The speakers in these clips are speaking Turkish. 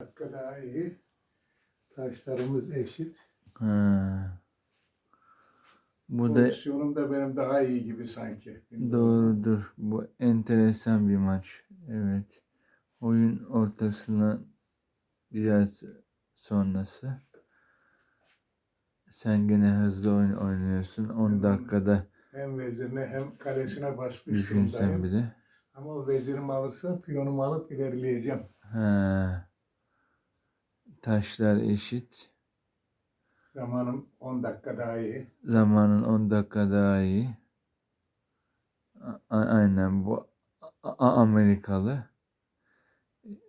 dakika daha iyi. Taşlarımız eşit. Ha. Bu da Pozisyonum da benim daha iyi gibi sanki. doğrudur. Bu enteresan bir maç. Evet. Oyun ortasına biraz sonrası. Sen gene hızlı oyun oynuyorsun. 10 dakikada Hem vezirine hem kalesine basmış düşünsen durumdayım. bile. Ama vezirimi alırsa piyonumu alıp ilerleyeceğim. Ha. Taşlar eşit. Zamanım 10 dakika daha iyi. Zamanın 10 dakika daha iyi. A- aynen bu A- Amerikalı.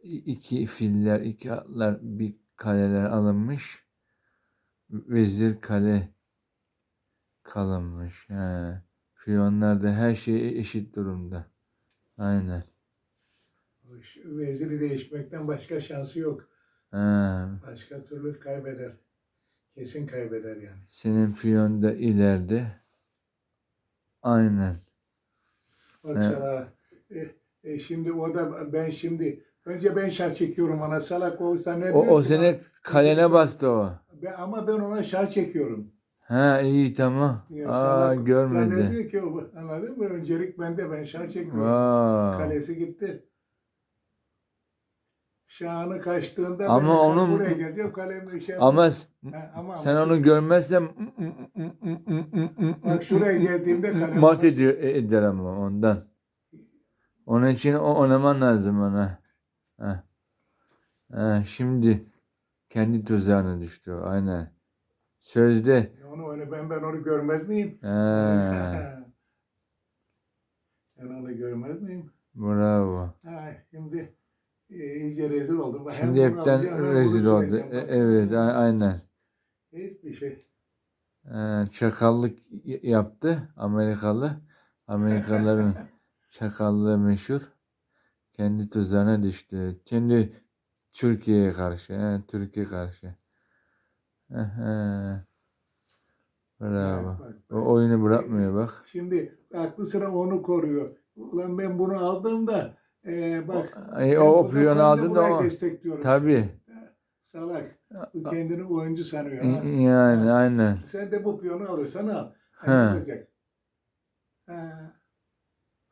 İki filler, iki atlar, bir kaleler alınmış. Vezir kale kalınmış. He. Fiyonlarda her şey eşit durumda. Aynen. Veziri değişmekten başka şansı yok. Ha. Başka türlü kaybeder. Kesin kaybeder yani. Senin fiyon da ileride. Aynen. Bak sana, e, e, şimdi o da ben şimdi önce ben şah çekiyorum ona salak olsa ne O, diyor o ki sene kalene bastı o. Ben, ama ben ona şah çekiyorum. Ha iyi tamam. Ya Aa görmedi. zannediyor ki o, anladın mı? Öncelik bende ben şah çekiyorum. Vay. Kalesi gitti. Şahını kaçtığında Ama ben onun- buraya geleceğim kalemi şey Ama Ha, ama sen onu görmezsen Bak şuraya geldiğimde kalem mat ediyor e- eder ama ondan. Onun için o oynaman lazım ona. Ha. Ha, şimdi kendi tuzağına düştü. Aynen. Sözde. onu oyna ben ben onu görmez miyim? Ha, ben onu görmez miyim? bravo. Ha, şimdi e, iyice Hem Şimdi hepten hem bunu rezil oldu. E- Evet aynen. Hiçbir şey. Ee, çakallık yaptı Amerikalı. Amerikalıların çakallığı meşhur. Kendi tuzağına düştü. Kendi Türkiye'ye karşı. He, Türkiye karşı. Aha. Bravo. Bak, bak, bak. O oyunu bırakmıyor bak. Şimdi aklı sıra onu koruyor. Ulan ben bunu aldım da e, bak. O, o burada piyonu ben de aldın da burayı o. destekliyorum. Tabii. Salak. Bu kendini oyuncu sanıyor. ha. Yani aynen. Sen de bu piyonu alırsan al. Olacak. Ha.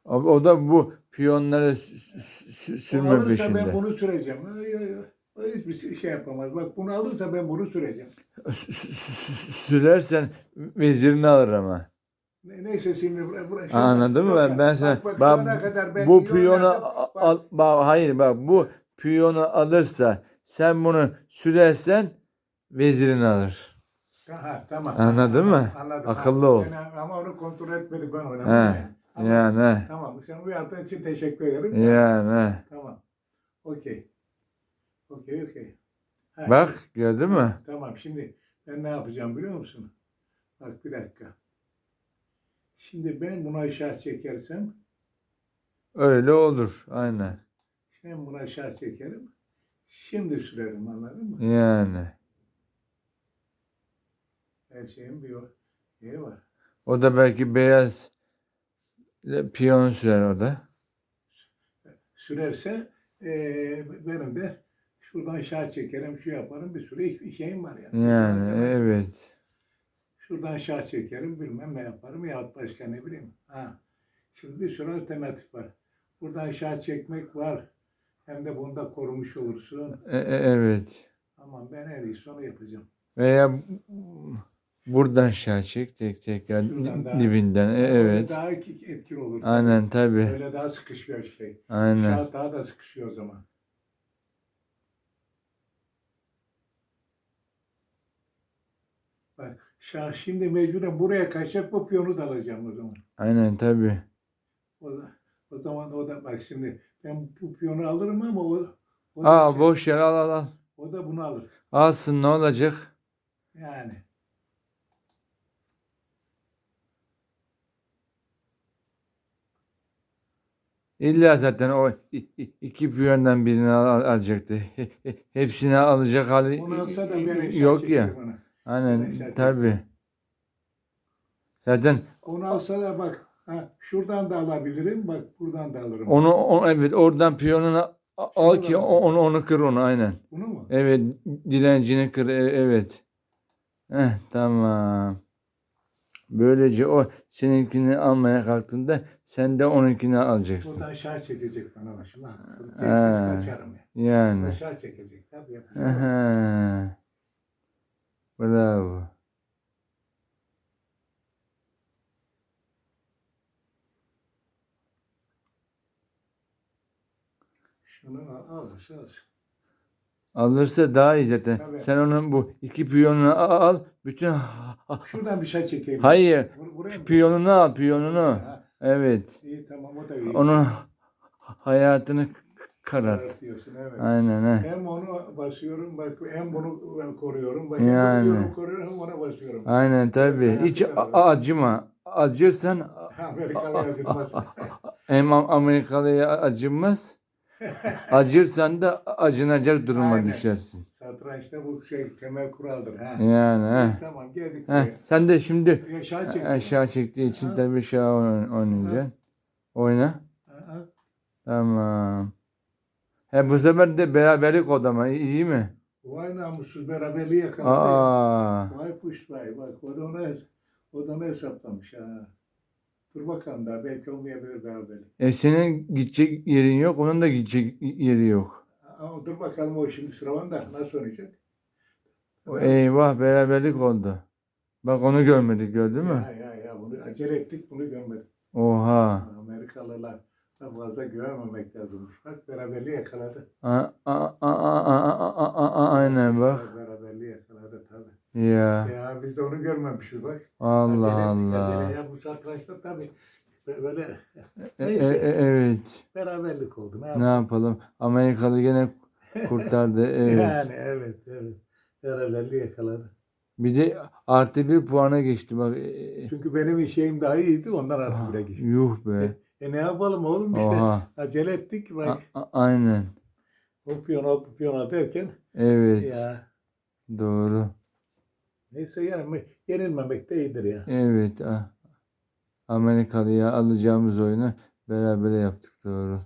O, o da bu piyonları sü- sü- sü- O sürme alırsa ben peşinde. bunu süreceğim. Ay, ay, ay. O hiçbir şey yapamaz. Bak bunu alırsa ben bunu süreceğim. Sü- sü- sü- Sürersen vezirini alır ama. Ne- Neyse şimdi buraya, buraya Anladın mı? Ben, ben sana bak, bak, bak, kadar ben bu piyonu oynadım. a- Bak, al, bak, hayır bak bu piyonu alırsa sen bunu sürersen vezirini alır. Ha, tamam. Anladın mı? Anladım. Akıllı Ha, ol. ben- ama onu kontrol etmedik ben oynamadım. He. yani. Ama- Yani Tamam. Sen uyardığın için teşekkür ederim. yani. Tamam. Okey. Okey okey. Bak gördün mü? Tamam şimdi ben ne yapacağım biliyor musun? Bak bir dakika. Şimdi ben buna işaret çekersem Öyle olur. Aynen. ben buna işaret çekerim. Şimdi sürerim anladın mı? Yani. Her şeyin bir şeyi var. O da belki beyaz piyon sürer o da. Sürerse eee benim de şuradan işaret çekerim, şu yaparım bir sürü iş- şeyim var yani. Yani evet. Şuradan şah çekerim, bilmem ne yaparım yahut başka ne bileyim. Ha. Şimdi bir sürü alternatif var. Buradan şah çekmek var. Hem de bunu da korumuş olursun. E- e- evet. Ama ben en iyisi onu yapacağım. Veya buradan şah çek tek tek yani Şuradan daha- dibinden. E, evet. daha ek- etkili olur. Aynen tabi. Öyle daha sıkışıyor şey. Aynen. Şah daha da sıkışıyor o zaman. Bak şah şimdi mecburen buraya kaçacak bu piyonu da alacağım o zaman. Aynen tabi. O, da, o zaman o da bak şimdi ben bu piyonu alırım ama o, o da, Aa şey- boş yer al al al. o da bunu alır. Alsın ne olacak? Yani. İlla zaten o iki piyondan birini al- al- alacaktı. He- he- Hepsini alacak hali Bunu alsa da ben eşya yok ya. ona. Aynen tabi. Zaten Onu alsa da bak ha, şuradan da alabilirim bak buradan da alırım. onu, o- evet oradan piyonunu Al ki o- onu onu kır onu aynen. Bunu mu? Evet dilencini kır e- evet. Heh, tamam. Böylece o seninkini almaya kalktığında sen de onunkini alacaksın. Burada aşağı çekecek bana başım. Ha, Çeksiz Ha. kaçarım ya. Yani. Aşağı çekecek. Tabii. Aha. Bravo. Şunu al, al aşağı al. Alırsa daha iyi zaten. Tabii. Sen onun bu iki piyonunu al. Bütün Şuradan bir şey çekeyim. Hayır. Bur- buraya mı? Piyonunu al piyonunu. Ha, Evet. iyi tamam o da iyi. Onun hayatını karar. Evet diyorsun evet. Aynen he. Hem onu basıyorum, bak hem bunu koruyorum, bak Yani. bunu diyorum, koruyorum hem ona basıyorum. Aynen tabii. Hiç a- acıma. Acırsan Amerikalı yazılmaz. hem Am- Amerikalıya acınmaz. Acırsan da acınacak duruma Aynen. düşersin. Satrançta bu şey temel kuraldır. Ha. Yani he. Tamam geldik Heh, buraya. sen de şimdi Aşağı çek. aşağı çektiği için Ha. tabii aşağı oyn- oynayacaksın. Oyna. Ha, ha. Tamam. He bu sefer de beraberlik o zaman iyi mi? Vay namussuz beraberliği yakaladı. ya. Aa. Vay puş vay bak o da hes- o da onu hesaplamış ha. Dur bakalım daha belki olmayabilir beraberlik. E senin gidecek yerin yok, onun da gidecek yeri yok. Ama dur bakalım o şimdi sıravanda nasıl oynayacak? O eyvah beraberlik oldu. Bak onu görmedik gördün mü? Ya ya ya bunu acele ettik bunu görmedik. Oha. Amerikalılar namaza güvenmemek lazım. Hak beraberliği yakaladı. A, a, a, a, a, a, a, aynen bak. Beraberliği yakaladı tabii. Ya. Ya biz de onu görmemişiz bak. Allah acele, Allah. Acele ya bu şarkılaşta tabii. Böyle e, e, neyse. E, e, evet. Beraberlik oldu. Ne? Ne yapalım? Amerikalı gene kurtardı. Evet. yani evet evet. Beraberliği yakaladı. Bir de artı bir puana geçti bak. E, Çünkü benim şeyim daha iyiydi ondan artı bire ah, geçti. Yuh be. E ne yapalım oğlum işte. Oha. Acele ettik bak. A- a- aynen. O piyona o piyona derken Evet. ya Doğru. neyse yani yenilmemek de iyidir ya. Evet. ah. Amerikalı'ya alacağımız oyunu beraber yaptık doğru.